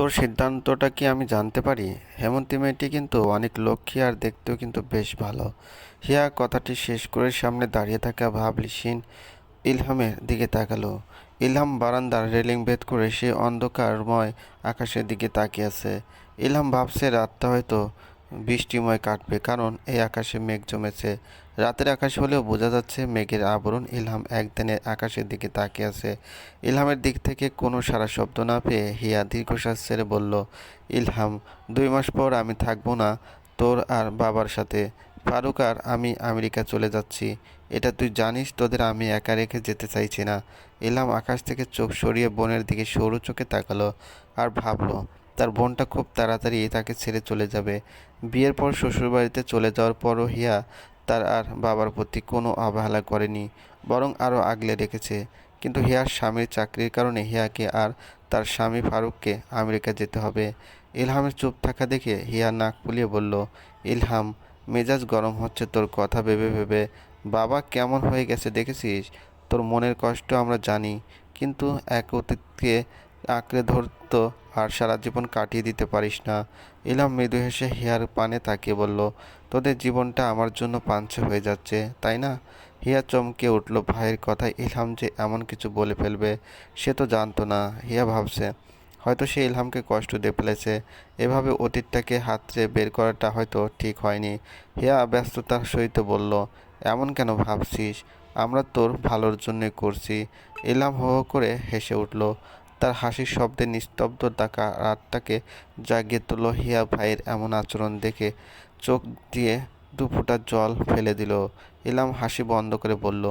তোর সিদ্ধান্তটা কি আমি জানতে পারি? হেমন্তী মেয়েটি কিন্তু অনেক লক্ষ্মী আর দেখতেও কিন্তু বেশ ভালো। হিয়া কথাটি শেষ করে সামনে দাঁড়িয়ে থাকা ভাবলিসিন ইলহামের দিকে তাকালো। ইলহাম বারান্দার রেলিং ভেদ করে সে অন্ধকারময় আকাশের দিকে তাকিয়ে আছে। ইলহাম ভাবছে রাতটা হয়তো বৃষ্টিময় কাটবে, কারণ এই আকাশে মেঘ জমেছে। রাতের আকাশ হলেও বোঝা যাচ্ছে মেঘের আবরণ ইলহাম একদিনে আকাশের দিকে তাকিয়ে আছে। ইলহামের দিক থেকে কোনো সারা শব্দ না পেয়ে হিয়া দীর্ঘশ্বাস ছেড়ে বলল, ইলহাম, দুই মাস পর আমি থাকব না, তোর আর বাবার সাথে। ফারুক আর আমি আমেরিকা চলে যাচ্ছি। এটা তুই জানিস, তোদের আমি একা রেখে যেতে চাইছি না। ইলহাম আকাশ থেকে চোখ সরিয়ে বোনের দিকে সরু চোখে তাকালো আর ভাবলো তার বোনটা খুব তাড়াতাড়ি তাকে ছেড়ে চলে যাবে। বিয়ের পর শ্বশুরবাড়িতে চলে যাওয়ার পরও হিয়া তার আর বাবার প্রতি কোনো অবহেলা করেনি, বরং আরও আগলে রেখেছে। কিন্তু হিয়ার স্বামীর চাকরির কারণে হিয়াকে আর তার স্বামী ফারুককে আমেরিকা যেতে হবে। ইলহামের চুপ থাকা দেখে হিয়া নাক ফুলিয়ে বলল, ইলহাম, মেজাজ গরম হচ্ছে তোর কথা ভেবে ভেবে। বাবা কেমন হয়ে গেছে দেখেছিস? তোর মনের কষ্ট আমরা জানি, কিন্তু এক অতীতকে আঁকড়ে ধরতো আর সারা জীবন কাটিয়ে দিতে পারিস না। ইলাম মৃদু হেসে হিয়ার পানে তাকিয়ে বলল, তোদের জীবনটা আমার জন্য পাঞ্চে হয়ে যাচ্ছে, তাই না? হিয়া চমকে উঠল, ভাইয়ের কথায় ইলহাম যে এমন কিছু বলে ফেলবে, সে তো জানতো না, হিয়া ভাবছে। হয়তো সে ইলহামকে কষ্ট দিয়ে ফেলেছে, এভাবে অতীতটাকে হাতড়ে বের করাটা হয়তো ঠিক হয়নি। হিয়া ব্যস্ততার সহিত বলল, এমন কেন ভাবছিস? আমরা তোর ভালোর জন্যই করছি। ইলহাম হো হো করে হেসে উঠল তার হাসির শব্দে নিস্তব্ধ ডাকা রাতটাকে জাগিয়ে তুলল হিয়া ভাইয়ের এমন আচরণ দেখে চোখ দিয়ে দু ফোঁটা জল ফেলে দিল। ইলাম হাসি বন্ধ করে বলল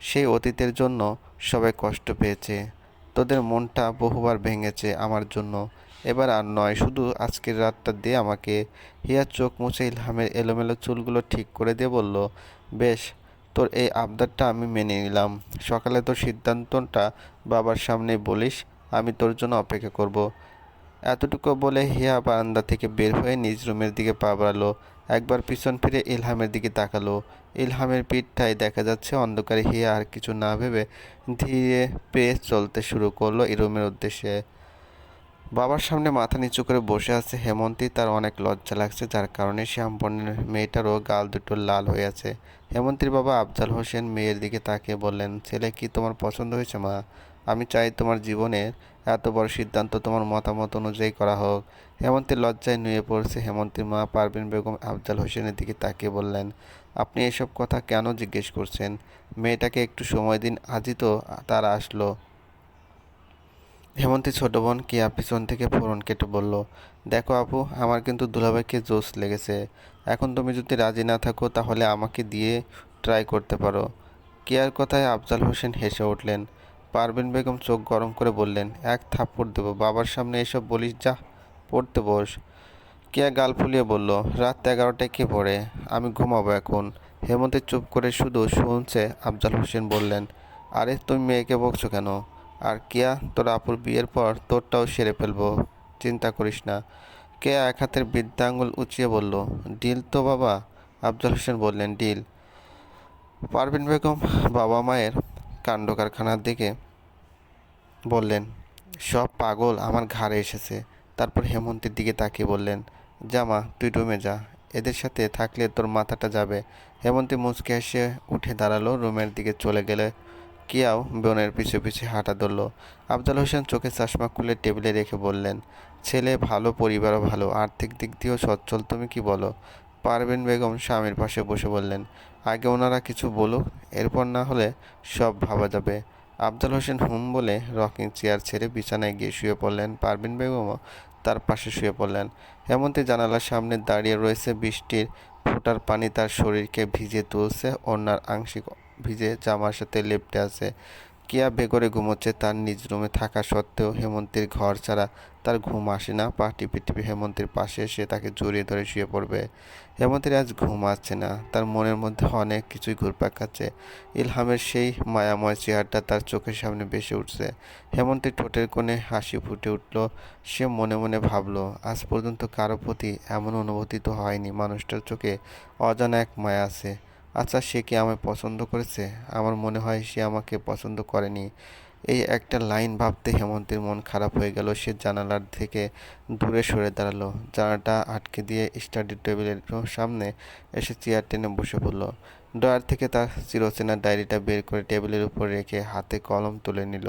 সেই অতীতের জন্য সবাই কষ্ট পেয়েছে। তোদের মনটা বহুবার ভেঙেছে আমার জন্য। এবার আর নয়, শুধু আজকের রাতটা দে আমাকে। হিয়া চোখ মুছে ইলহামের এলোমেলো চুলগুলো ঠিক করে দিয়ে বলল, বেশ, তোর এই আবদারটা আমি মেনে নিলাম। সকালে তোর সিদ্ধান্তটা বাবার সামনে বলিস আমি তোর জন্য অপেক্ষা করব। এতটুকু বলে হিয়া বারান্দা থেকে বের হয়ে নিজ রুমের দিকে পা বাড়ালো। একবার পিছন ফিরে ইলহামের দিকে তাকালো। ইলহামের পিঠটায় দেখা যাচ্ছে অন্ধকারে হিয়া আর কিছু না ভেবে ধীরে পেয়ে চলতে শুরু করল এই রুমের উদ্দেশ্যে। বাবার সামনে মাথা নিচু করে বসে আছে হেমন্তী। তার অনেক লজ্জা লাগছে, যার কারণে শ্যামপর্ণের মেয়েটারও গাল দুটো লাল হয়ে আছে। হেমন্তীর বাবা আফজাল হোসেন মেয়ের দিকে তাকিয়ে বললেন, ছেলে, কি তোমার পছন্দ হয়েছে মা? আমি চাই তোমার জীবনের এত বড় সিদ্ধান্ত তোমার মতামত অনুযায়ী করা হোক। হেমন্তের লজ্জায় নুয়ে পড়ছে হেমন্তীর মা পারভিন বেগম আফজাল হোসেনের দিকে তাকিয়ে বললেন, আপনি এসব কথা কেন জিজ্ঞেস করছেন? মেয়েটাকে একটু সময় দিন, আজই তো তারা আসলো। হেমন্তী ছোট বোন কিয়া পিছন থেকে ফোরন কেটে বলল, দেখো আপু, আমার কিন্তু দুলাভাইকে জোশ লেগেছে। এখন তুমি যদি রাজি না থাকো, তাহলে আমাকে দিয়ে ট্রাই করতে পারো। কিয়ার কথায় আফজাল হোসেন হেসে উঠলেন পারভিন বেগম চোখ গরম করে বললেন, এক থাপ্পড় দেবো, বাবার সামনে এসব বলিস, যা, পড়তে বস। কেয়া গাল ফুলিয়ে বলল, রাত এগারোটায় কে পড়ে? আমি ঘুমাবো এখন। হেমন্তে চুপ করে শুধু শুনছে আফজাল হোসেন বললেন, আরে, তুমি মেয়েকে বকছো কেন? আর কেয়া, তোর আপুর বিয়ের পর তোরটাও সেরে ফেলব, চিন্তা করিস না। কেয়া এক হাতের বৃদ্ধা আঙুল উঁচিয়ে বলল, ডিল তো বাবা? আফজাল হোসেন বললেন, ডিল। পারভিন বেগম বাবা মায়ের কাণ্ড কারখানার দিকে বললেন, সব পাগল আমার ঘাড়ে এসেছে। তারপর হেমন্তের দিকে তাকিয়ে বললেন, জামা, তুই রুমে যা। এদের সাথে থাকলে তোর মাথাটা যাবে। হেমন্তী মুচকে এসে উঠে দাঁড়াল, রুমের দিকে চলে গেলে কিয়াও বোনের পিছু পিছু হাঁটা ধরল। আফজাল হোসেন চোখে চশমা খুলে টেবিলে রেখে বললেন, ছেলে ভালো, পরিবারও ভালো, আর্থিক দিক দিয়েও সচ্ছল, তুমি কি বলো? পারবেন বেগম স্বামীর পাশে বসে বললেন, আগে ওনারা কিছু বলুক, এরপর না হলে সব ভাবা যাবে। আফজাল হোসেন হুম বলে রকিং চেয়ার ছেড়ে বিছানায় গিয়ে শুয়ে পড়লেন। পারভিন বেগমও তার পাশে শুয়ে পড়লেন। এমনটি জানালার সামনে দাঁড়িয়ে রয়েছে বৃষ্টির ফোটার পানি তার শরীরকে ভিজে তুলছে, অন্যার আংশিক ভিজে জামার সাথে লেপটে আছে। কিয়া বেগরে ঘুমোচ্ছে তার নিজ রুমে থাকা সত্ত্বেও হেমন্তীর ঘর ছাড়া তার ঘুম আসে না। পা টিপে টিপে হেমন্তের পাশে এসে তাকে জড়িয়ে ধরে শুয়ে পড়বে। হেমন্তের আজ ঘুম আসছে না। তার মনের মধ্যে অনেক কিছুই ঘুরপাক খাচ্ছে। ইলহামের সেই মায়াময় চেহারাটা তার চোখের সামনে ভেসে উঠছে। হেমন্তের ঠোঁটের কোণে হাসি ফুটে উঠল। সে মনে মনে ভাবলো, আজ পর্যন্ত কারও প্রতি এমন অনুভূতি তো হয়নি। মানুষটার চোখে অজানা এক মায়া আছে। আচ্ছা সে কি আমায় পছন্দ করেছে? আমার মনে হয় সে আমাকে পছন্দ করেনি। এই একটা লাইন ভাবতে হেমন্তের মন খারাপ হয়ে গেল। সে জানালার থেকে দূরে সরে দাঁড়াল। জানালাটা আটকে দিয়ে স্টাডি টেবিলের সামনে এসে চেয়ার টেনে বসে পড়ল। ড্রয়ার থেকে তার চিরচেনা ডায়েরিটা বের করে টেবিলের উপর রেখে হাতে কলম তুলে নিল।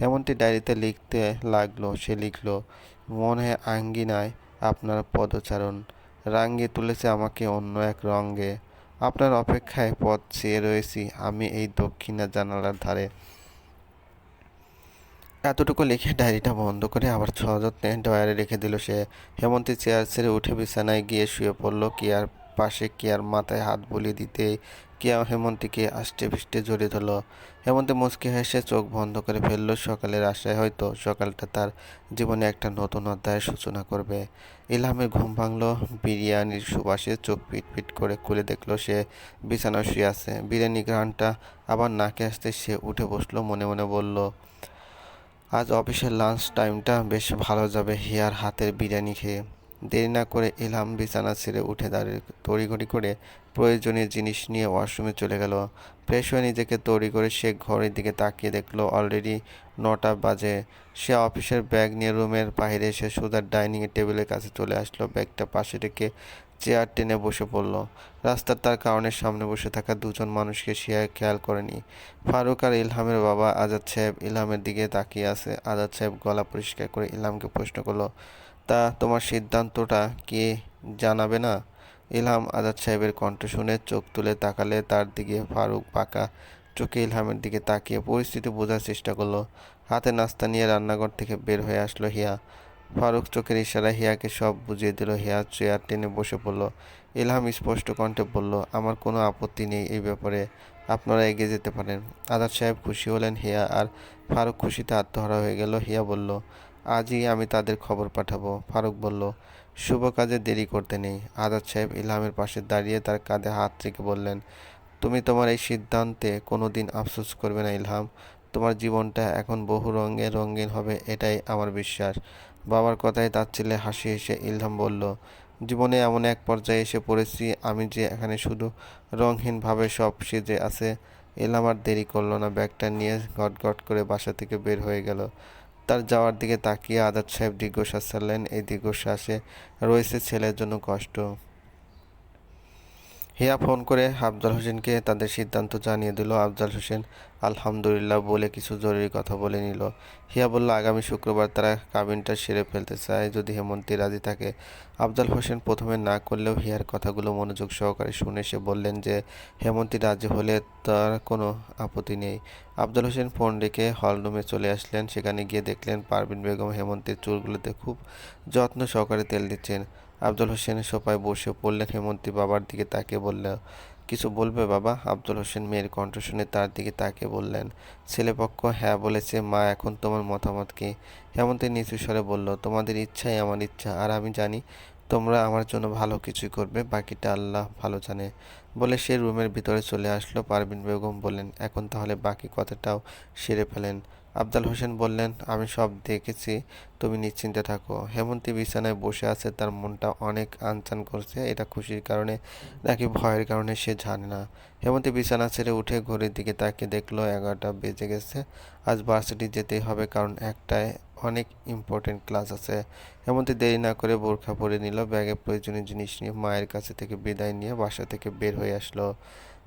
হেমন্তী ডায়েরিতে লিখতে লাগল, সে লিখলো, মনে আঙ্গিনায় আপনার পদচারণ। রাঙ্গে তুলেছে আমাকে অন্য এক রঙ্গে আপনার অপেক্ষায় পথ চেয়ে রয়েছি, আমি এই দক্ষিণা জানালার ধারে। এতটুকু লিখে ডায়েরিটা বন্ধ করে আবার সযত্নে ডয়ারে রেখে দিল সে। হেমন্তী চেয়ার ছেড়ে উঠে বিছানায় গিয়ে শুয়ে পড়ল। কেয়ার পাশে কেয়ার মাথায় হাত বুলিয়ে দিতে কেয়া হেমন্তীকে আষ্টে পিষ্টে জড়িয়ে ধরল। হেমন্তী মুচকে হেসে চোখ বন্ধ করে ফেলল, সকালের আশায় হয়তো সকালটা তার জীবনে একটা নতুন অধ্যায়ের সূচনা করবে। ইলহামের ঘুম ভাঙল, বিরিয়ানির সুবাসে চোখ পিট পিট করে খুলে দেখল সে বিছানা শুয়ে আছে। বিরিয়ানি ঘ্রাণটা আবার নাকে আসতে সে উঠে বসল, মনে মনে বলল আজ অফিসের লাঞ্চ টাইমটা বেশ ভালো যাবে। হেয়ার হাতের বিরিয়ানি খেয়ে। দেরি না করে এলাম বিছানা ছেড়ে উঠে দাঁড়িয়ে। তড়িঘড়ি করে প্রয়োজনীয় জিনিস নিয়ে ওয়াশরুমে চলে গেল। ফ্রেশ হয়ে নিজেকে তৈরি করে সে ঘরের দিকে তাকিয়ে দেখল অলরেডি নটা বাজে। সে অফিসের ব্যাগ নিয়ে রুমের বাইরে এসে সুদার ডাইনিংয়ের টেবিলের কাছে চলে আসলো। ব্যাগটা পাশে রেখে চেয়ার টেনে বসে পড়ল। রাস্তার তার কারণের সামনে বসে থাকা দুজন মানুষকে সে খেয়াল করেনি। ফারুক আর ইলহামের বাবা আজাদ সাহেব ইলহামের দিকে তাকিয়ে আছে। আজাদ সাহেব গলা পরিষ্কার করে ইলহামকে প্রশ্ন করল, তা তোমার সিদ্ধান্তটা কি জানাবে না? ইলহাম আজাদ সাহেবের কণ্ঠ শুনে চোখ তুলে তাকালে তার দিকে ফারুক পাকা চোখে ইলহামের দিকে তাকিয়ে পরিস্থিতি বোঝার চেষ্টা করল। হাতে নাস্তা নিয়ে রান্নাঘর থেকে বের হয়ে আসলো হিয়া। ফারুক চোখের ইশারায় হিয়াকে সব বুঝিয়ে দিল। হিয়া চেয়ার টেনে বসে পড়ল। ইলহাম স্পষ্ট কণ্ঠে বলল, আমার কোনো আপত্তি নেই এই ব্যাপারে। আপনারা এগিয়ে যেতে পারেন। আদার সাহেব খুশি হলেন। হিয়া আর ফারুক খুশিতে আত্মহারা হয়ে গেল। হিয়া বলল, আজই আমি তাদের খবর পাঠাবো। ফারুক বলল, শুভ কাজে দেরি করতে নেই। আজাদ সাহেব ইলহামের পাশে দাঁড়িয়ে তার কাঁধে হাত রেখে বললেন, তুমি তোমার এই সিদ্ধান্তে কোনো দিন আফসোস করবে না ইলহাম। তোমার জীবনটা এখন বহু রঙে রঙিন হবে, এটাই আমার বিশ্বাস। বাবার কথায় তার ছেলে হাসি হেসে ইলহাম বলল, জীবনে এমন এক পর্যায়ে এসে পড়েছি, আমি যে এখানে শুধু রঙহীনভাবে সব সেজে আছে এলাম আর দেরি করল না। ব্যাগটা নিয়ে গট করে বাসা থেকে বের হয়ে গেল। তার যাওয়ার দিকে তাকিয়ে আদার সাহেব দীর্ঘশ্বাস ছাড়লেন। এই দীর্ঘশ্বাসে রয়েছে ছেলের জন্য কষ্ট। হিয়া ফোন করে আফজাল হোসেনকে তাদের সিদ্ধান্ত জানিয়ে দিল। আফজাল হোসেন আলহামদুলিল্লাহ বলে কিছু জরুরি কথা বলে নিল। হিয়া বলল, আগামী শুক্রবার তারা কাবিনটা সেরে ফেলতে চায়। যদি হেমন্তী রাজি থাকে, আফজাল হোসেন প্রথমে না করলেও হিয়ার কথাগুলো মনোযোগ সহকারে শুনে সে বললেন যে, হেমন্তী রাজি হলে তার কোনো আপত্তি নেই। আফজাল হোসেন ফোন রেখে হলরুমে চলে আসলেন। সেখানে গিয়ে দেখলেন পারভিন বেগম হেমন্তের চুলগুলোতে খুব যত্ন সহকারে তেল দিচ্ছেন। আব্দুল হোসেনের সোফায় বসে পড়লেন হেমন্তী বাবার দিকে তাকে বলল, কিছু বলবে বাবা? আব্দুল হোসেন মেয়ের কণ্ঠ শুনে তার দিকে তাকে বললেন, ছেলেপক্ষ হ্যাঁ বলেছে, মা, এখন তোমার মতামত কি? হেমন্তী নিচু স্বরে বলল, তোমাদের ইচ্ছাই আমার ইচ্ছা, আর আমি জানি তোমরা আমার জন্য ভালো কিছুই করবে, বাকিটা আল্লাহ ভালো জানে। বলে সে রুমের ভিতরে চলে আসলো। পারভিন বেগম বললেন, এখন তাহলে বাকি কথাটাও সেরে ফেলেন। আফজাল হোসেন বললেন, আমি সব দেখেছি, তুমি নিশ্চিন্তে থাকো। হেমন্তী বিছানায় বসে আছে, তার মনটা অনেক আনচান করছে, এটা খুশির কারণে নাকি ভয়ের কারণে সে জানে না। হেমন্তী বিছানা ছেড়ে উঠে ঘড়ির দিকে তাকিয়ে দেখল, এগারোটা বেজে গেছে। আজ ভার্সিটি যেতেই হবে, কারণ একটায় অনেক ইম্পর্টেন্ট ক্লাস আছে। হেমন্তী দেরি না করে বোরখা পরে নিল, ব্যাগে প্রয়োজনীয় জিনিস নিয়ে মায়ের কাছে থেকে বিদায় নিয়ে বাসা থেকে বের হয়ে আসলো।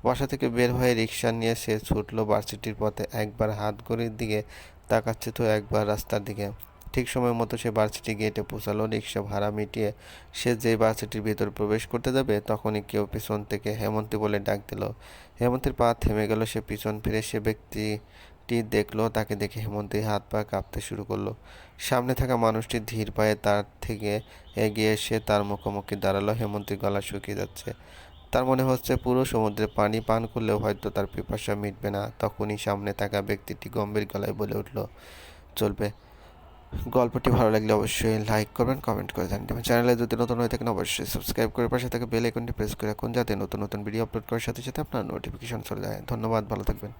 বাসা থেকে বের হয়ে রিক্সা নিয়ে সে ছুটলো ভার্সিটির পথে। একবার হাত ঘড়ির দিকে তাকাচ্ছে তো একবার রাস্তার দিকে। ঠিক সময় মতো সে ভার্সিটি গেটে পৌঁছালো। রিক্সা ভাড়া মিটিয়ে সে যে ভার্সিটির ভিতর প্রবেশ করতে যাবে, তখনই কেউ পিছন থেকে হেমন্তী বলে ডাক দিল। হেমন্তীর পা থেমে গেল, সে পিছন ফিরে সে ব্যক্তিটি দেখল, তাকে দেখে হেমন্তী হাত পা কাঁপতে শুরু করল। সামনে থাকা মানুষটি ধীর পায়ে তার থেকে এগিয়ে এসে তার মুখোমুখি দাঁড়াল। হেমন্তীর গলা শুকিয়ে যাচ্ছে। তার মনে হচ্ছে পুরো সমুদ্রে পানি পান করলেও হয়তো তার পিপাসা মিটবে না। তখনই সামনে থাকা ব্যক্তিটি গম্ভীর গলায় বলে উঠল, চলবে। গল্পটি ভালো লাগলে অবশ্যই লাইক করবেন কমেন্ট করে জানিয়ে দেবেন। চ্যানেলে যদি নতুন হয়ে থাকেন, অবশ্যই সাবস্ক্রাইব করে পাশে থাকে বেল আইকনটি প্রেস করে রাখুন, যাতে নতুন নতুন ভিডিও আপলোড করার সাথে সাথে আপনার নোটিফিকেশন চলে যায়। ধন্যবাদ, ভালো থাকবেন।